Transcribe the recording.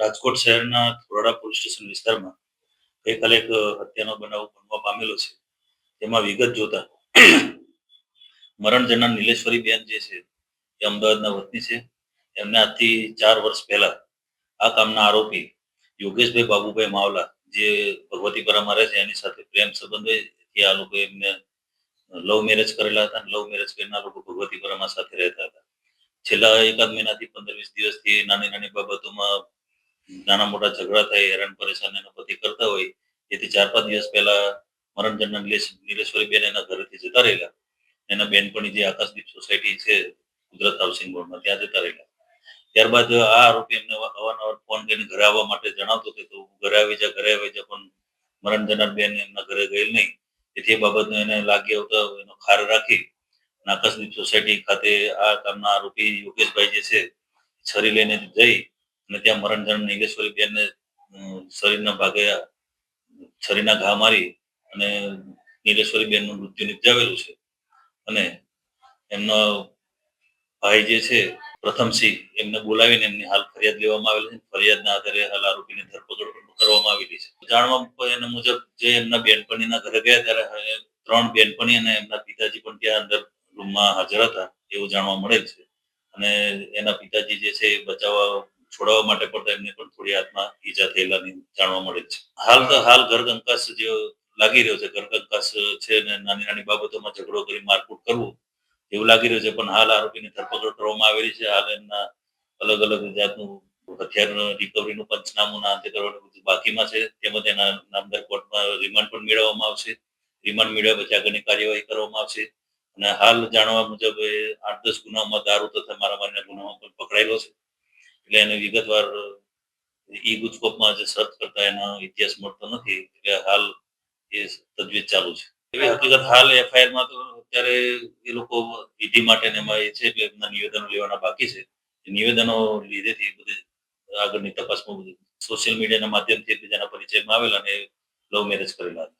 રાજકોટ શહેરના થોરાડા police station વિસ્તારમાં ગઈકાલે એક હત્યાનો બનાવ બનવા પામેલો છે. તેમાં વિગત જોતા મરણ જનાર નીલેશ્વરી બેન જે છે, એ અમદાવાદના વતની છે. એમને આજથી ચાર વર્ષ પહેલા આ કામના આરોપી યોગેશભાઈ બાબુભાઈ માવલા જે ભગવતીપરામાં રહે છે, એની સાથે પ્રેમ સંબંધ કે આ લોકો એમને લવ મેરેજ કરેલા હતા. લવ મેરેજ કરીને આ લોકો ભગવતીપરામાં સાથે રહેતા હતા. છેલ્લા એકાદ મહિનાથી પંદર વીસ દિવસથી નાની નાની બાબતોમાં નાના મોટા ઝઘડા થાય, હેરાન પરેશાન એનો પતિ કરતા હોય, જેથી ચાર પાંચ દિવસ પહેલા મરણ જનાર નીલેશ્વરી બેન એના ઘરેથી જતા રહેલા. એના બેનપણી જે આકાશદીપ સોસાયટી છે કુદરત હાઉસિંગ બોર્ડમાં, ત્યાં જતા રહેલા. ત્યારબાદ આ આરોપી એમને અવા- અવારનવાર ફોન કરીને ઘરે આવવા માટે જણાવતો કે તું ઘરે આવી જા, ઘરે આવી જા, પણ મરણ જનાર બેન એમના ઘરે ગયેલ નહીં. તેથી એ બાબતનો એને લાગી આવતા એનો ખાર રાખી અને આકાશદીપ સોસાયટી ખાતે આ કામના આરોપી યોગેશભાઈ જે છે, છરી લઈને જઈ અને ત્યાં મરણ જન્મ નિગેશ્વરી બેનને શરીરના ભાગે છરીના ઘા મારી અને નીલેશ્વરી બેનનું મૃત્યુ નિપજાવેલું છે. અને એમનો ભાઈ જે છે પ્રથમસિંહ એમને બોલાવીને એમની હાલ ફરિયાદ લેવામાં આવેલી છે. ફરિયાદના આધારે હાલ આરોપીની ધરપકડ કરવામાં આવેલી છે. જાણવા એના મુજબ જે એમના બેનપણીના ઘરે ગયા ત્યારે ત્રણ બેનપણી અને એમના પિતાજી પણ ત્યાં અંદર રૂમમાં હાજર હતા, એવું જાણવા મળેલ છે. અને એના પિતાજી જે છે એ બચાવવા છોડાવવા માટે પડતા એમને પણ થોડી હાથમાં ઈજા થયેલાની જાણવા મળે છે. હાલ તો હાલ ઘર કંકાસ જે લાગી રહ્યો છે ઘર કંકાસ છે ને નાની નાની બાબતોમાં ઝઘડો કરી મારકૂટ કરવું, એવું લાગી રહ્યું છે, પણ હાલ આરોપીની ધરપકડ કરવામાં આવેલી છે. હાલ એમના અલગ અલગ જાતનું હથિયાર રિકવરીનું પંચનામું અંતે કરવાનું બધું બાકીમાં છે. તેમજ એના નામદાર કોર્ટમાં રિમાન્ડ પણ મેળવવામાં આવશે. રિમાન્ડ મેળવ્યા પછી આગળની કાર્યવાહી કરવામાં આવશે. અને હાલ જાણવા મુજબ આઠ દસ ગુનામાં દારૂ તથા મારામારીના ગુનામાં પણ પકડાયેલો છે. એટલે એને વિગતવાર ઈ ગુજકોપમાં જે સર્ચ કરતા એનો ઇતિહાસ મળતો નથી, એટલે હાલ એ તજવીજ ચાલુ છે. એવી હકીકત હાલ એફઆઈઆરમાં તો અત્યારે એ લોકો વિધિ માટે એમાં એ છે કે એમના નિવેદનો લેવાના બાકી છે. નિવેદનો લીધેથી બધી આગળની તપાસમાં બધું સોશિયલ મીડિયાના માધ્યમથી એકબીજાના પરિચયમાં આવેલા અને લવ મેરેજ કરેલા હતા.